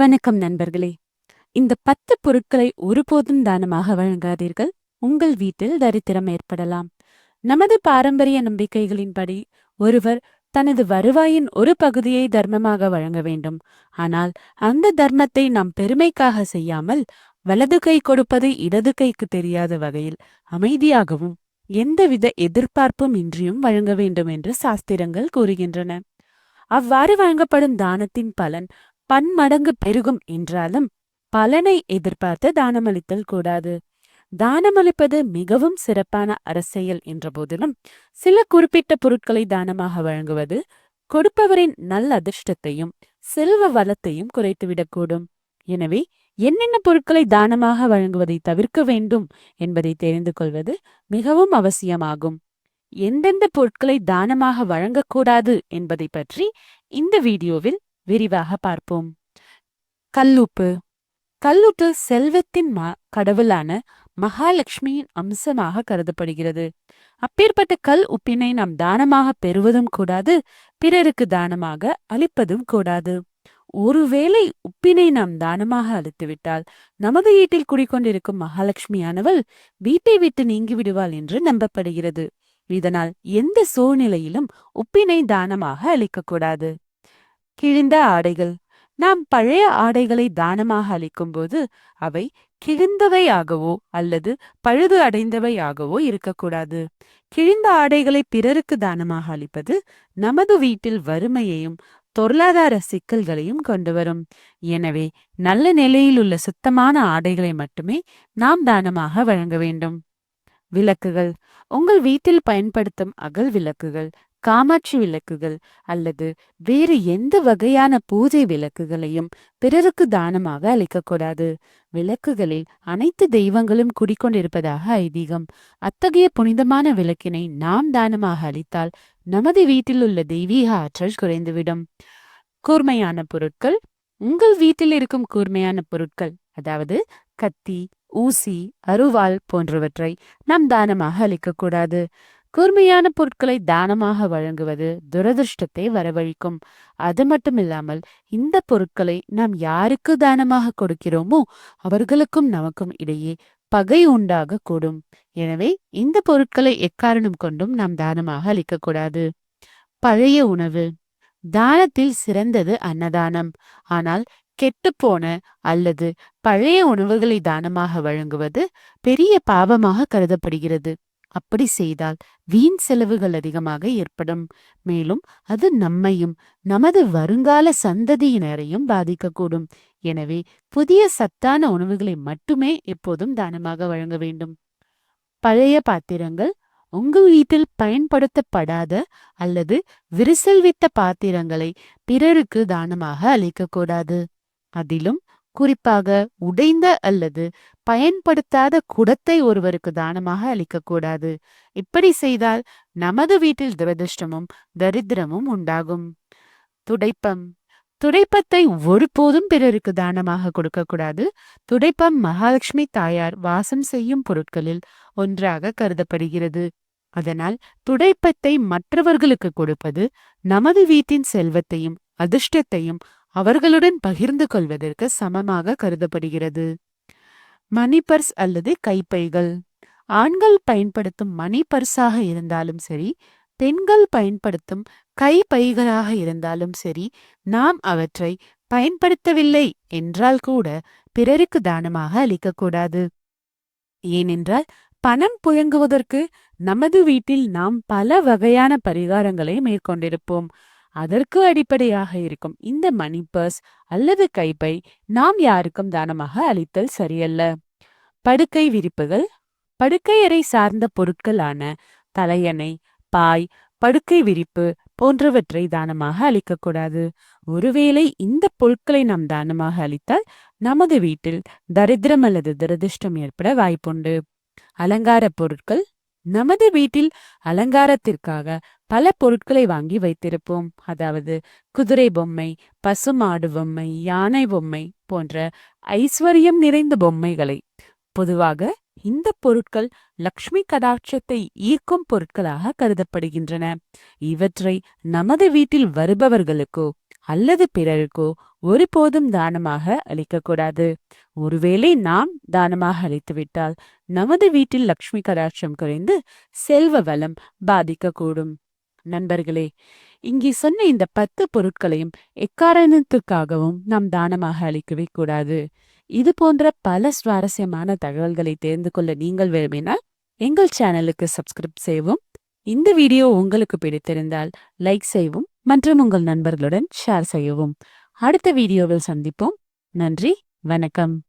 வணக்கம் நண்பர்களே. இந்த பத்து பொருட்களை ஒருபோதும் தானமாக வழங்காதீர்கள். உங்கள் வீட்டில் தரித்திரம் ஏற்படலாம். நமது பாரம்பரிய நம்பிக்கைகளின்படி ஒருவர் தனது வருவாயின் ஒரு பகுதியை தர்மமாக வழங்க வேண்டும். ஆனால் அந்த தர்மத்தை நாம் பெருமைக்காக செய்யாமல் வலது கை கொடுப்பது இடது கைக்கு தெரியாத வகையில் அமைதியாகவும் எந்தவித எதிர்பார்ப்பும் இன்றியும் வழங்க வேண்டும் என்று சாஸ்திரங்கள் கூறுகின்றன. அவ்வாறு வழங்கப்படும் தானத்தின் பலன் பன்மடங்கு பெருகும் என்றாலும் பலனை எதிர்பார்த்து தானமளித்தல் கூடாது. தானமளிப்பது மிகவும் சிறப்பான அரசியல் என்ற போதிலும் சில குறிப்பிட்ட பொருட்களை தானமாக வழங்குவது கொடுப்பவரின் நல்ல அதிர்ஷ்டத்தையும் செல்வ வளத்தையும் குறைத்துவிடக்கூடும். எனவே என்னென்ன பொருட்களை தானமாக வழங்குவதை தவிர்க்க வேண்டும் என்பதை தெரிந்து கொள்வது மிகவும் அவசியமாகும். எந்தெந்த பொருட்களை தானமாக வழங்கக்கூடாது என்பதை பற்றி இந்த வீடியோவில் விரிவாக பார்ப்போம். கல்லுப்பு. கல்லுப்பு செல்வத்தின் மா கடவுளான மகாலட்சுமியின் அம்சமாக கருதப்படுகிறது. அப்பேற்பட்ட கல் உப்பினை நாம் தானமாக பெறுவதும் கூடாது பிறருக்கு தானமாக அளிப்பதும் கூடாது. ஒருவேளை உப்பினை நாம் தானமாக அளித்துவிட்டால் நமது வீட்டில் குடிக்கொண்டிருக்கும் மகாலட்சுமியானவள் வீட்டை விட்டு நீங்கி விடுவாள் என்று நம்பப்படுகிறது. இதனால் எந்த சூழ்நிலையிலும் உப்பினை தானமாக அளிக்கக்கூடாது. கிழிந்த ஆடைகள். நாம் பழைய ஆடைகளை தானமாக அளிக்கும்போது அவை கிழிந்தவையாகவோ அல்லது பழுது அடைந்தவையாகவோ இருக்கக்கூடாது. கிழிந்த ஆடைகளை பிறருக்கு தானமாக அளிப்பது நமது வீட்டில் வறுமையையும் பொருளாதார சிக்கல்களையும் கொண்டு வரும் எனவே நல்ல நிலையில் உள்ள சுத்தமான ஆடைகளை மட்டுமே நாம் தானமாக வழங்க வேண்டும். விளக்குகள். உங்கள் வீட்டில் பயன்படுத்தும் அகல் விளக்குகள் காமாட்சி விளக்குகள் அல்லது வேறு எந்த வகையான பூஜை விளக்குகளையும் பிறருக்கு தானமாக அளிக்கக்கூடாது. விளக்குகளில் அனைத்து தெய்வங்களும் குடிக்கொண்டிருப்பதாக ஐதீகம். அத்தகைய புனிதமான விளக்கினை நாம் தானமாக அளித்தால் நமது வீட்டில் உள்ள தெய்வீக ஆற்றல் குறைந்துவிடும். கூர்மையான பொருட்கள். உங்கள் வீட்டில் இருக்கும் கூர்மையான பொருட்கள் அதாவது கத்தி ஊசி அருவாள் போன்றவற்றை நாம் தானமாக அளிக்கக்கூடாது. கூர்மையான பொருட்களை தானமாக வழங்குவது துரதிருஷ்டத்தை வரவழிக்கும். அது மட்டுமில்லாமல் இந்த பொருட்களை நாம் யாருக்கு தானமாக கொடுக்கிறோமோ அவர்களுக்கும் நமக்கும் இடையே பகை உண்டாக கூடும். எனவே இந்த பொருட்களை எக்காரணம் கொண்டும் நாம் தானமாக அளிக்கக்கூடாது. பழைய உணவு. தானத்தில் சிறந்தது அன்னதானம். ஆனால் கெட்டுப்போன அல்லது பழைய உணவுகளை தானமாக வழங்குவது பெரிய பாவமாக கருதப்படுகிறது. அப்படி செய்தால் வீண் செலவுகள் அதிகமாக ஏற்படும். மேலும் அது நம்மையும் நமது வருங்கால சந்ததியினரையும் பாதிக்கக்கூடும். எனவே புதிய சத்தான உணவுகளை மட்டுமே எப்போதும் தானமாக வழங்க வேண்டும். பழைய பாத்திரங்கள் உங்கள் வீட்டில் பயன்படுத்தப்படாத அல்லது விரிசல் வித்த பாத்திரங்களை பிறருக்கு தானமாக அளிக்கக்கூடாது. அதிலும் குறிப்பாக உடைந்த அல்லது பயன்படுத்தாத குடத்தை ஒருவருக்கு தானமாக அளிக்கக்கூடாது. இப்படி செய்தால் நமது வீட்டில் துரதிருஷ்டமும் தரித்திரமும் உண்டாகும். துடைப்பம். துடைப்பத்தை ஒருபோதும் பிறருக்கு தானமாக கொடுக்கக்கூடாது. துடைப்பம் மகாலட்சுமி தாயார் வாசம் செய்யும் பொருட்களில் ஒன்றாக கருதப்படுகிறது. அதனால் துடைப்பத்தை மற்றவர்களுக்கு கொடுப்பது நமது வீட்டின் செல்வத்தையும் அதிர்ஷ்டத்தையும் அவர்களுடன் பகிர்ந்து கொள்வதற்கு சமமாக கருதப்படுகிறது. மணிபர்ஸ் அல்லது கைப்பைகள். ஆண்கள் பயன்படுத்தும் மணி பர்ஸாக இருந்தாலும் சரி பெண்கள் பயன்படுத்தும் கைப்பைகளாக இருந்தாலும் சரி நாம் அவற்றை பயன்படுத்தவில்லை என்றால் கூட பிறருக்கு தானமாக அளிக்கக்கூடாது. ஏனென்றால் பணம் புழங்குவதற்கு நமது வீட்டில் நாம் பல வகையான பரிகாரங்களை மேற்கொண்டிருப்போம். அதற்கு அடிப்படையாக இருக்கும். இந்த மணி பர்ஸ் அல்லது கைப்பை நாம் யாருக்கும் தானமாக அளித்தல் சரியல்ல. படுக்கை விரிப்புகள் படுக்கையறை சார்ந்த பொருட்களான தலையணை பாய் படுக்கை விரிப்பு போன்றவற்றை தானமாக அளிக்கக்கூடாது. ஒருவேளை இந்த பொருட்களை நாம் தானமாக அளித்தால் நமது வீட்டில் தரித்திரம் அல்லது துரதிருஷ்டம் ஏற்பட வாய்ப்புண்டு. அலங்கார பொருட்கள் நமது வீட்டில் அலங்காரத்திற்காக பல பொருட்களை வாங்கி வைத்திருப்போம். அதாவது குதிரை பொம்மை பசுமாடு பொம்மை யானை பொம்மை போன்ற ஐஸ்வர்யம் நிறைந்த பொம்மைகளை. பொதுவாக இந்த பொருட்கள் லக்ஷ்மி கடாட்சத்தை ஈர்க்கும் பொருட்களாக கருதப்படுகின்றன. இவற்றை நமது வீட்டில் வருபவர்களுக்கோ அல்லது பிறருக்கோ ஒருபோதும் தானமாக அளிக்கக்கூடாது. ஒருவேளை நாம் தானமாக அளித்துவிட்டால் நமது வீட்டில் லக்ஷ்மி கடாட்சம் குறைந்து செல்வ வளம் பாதிக்கக்கூடும். நண்பர்களே இங்கே சொன்ன இந்த பத்து பொருட்களையும் எக்காரணத்திற்காகவும் நாம் தானமாக அளிக்கவே கூடாது. இது போன்ற பல சுவாரஸ்யமான தகவல்களை தெரிந்து கொள்ள நீங்கள் விரும்பினால் எங்கள் சேனலுக்கு சப்ஸ்கிரைப் செய்யவும் இந்த வீடியோ உங்களுக்கு பிடித்திருந்தால் லைக் செய்யவும் மற்றும் உங்கள் நண்பர்களுடன் ஷேர் செய்யவும். அடுத்த வீடியோவில் சந்திப்போம். நன்றி வணக்கம்.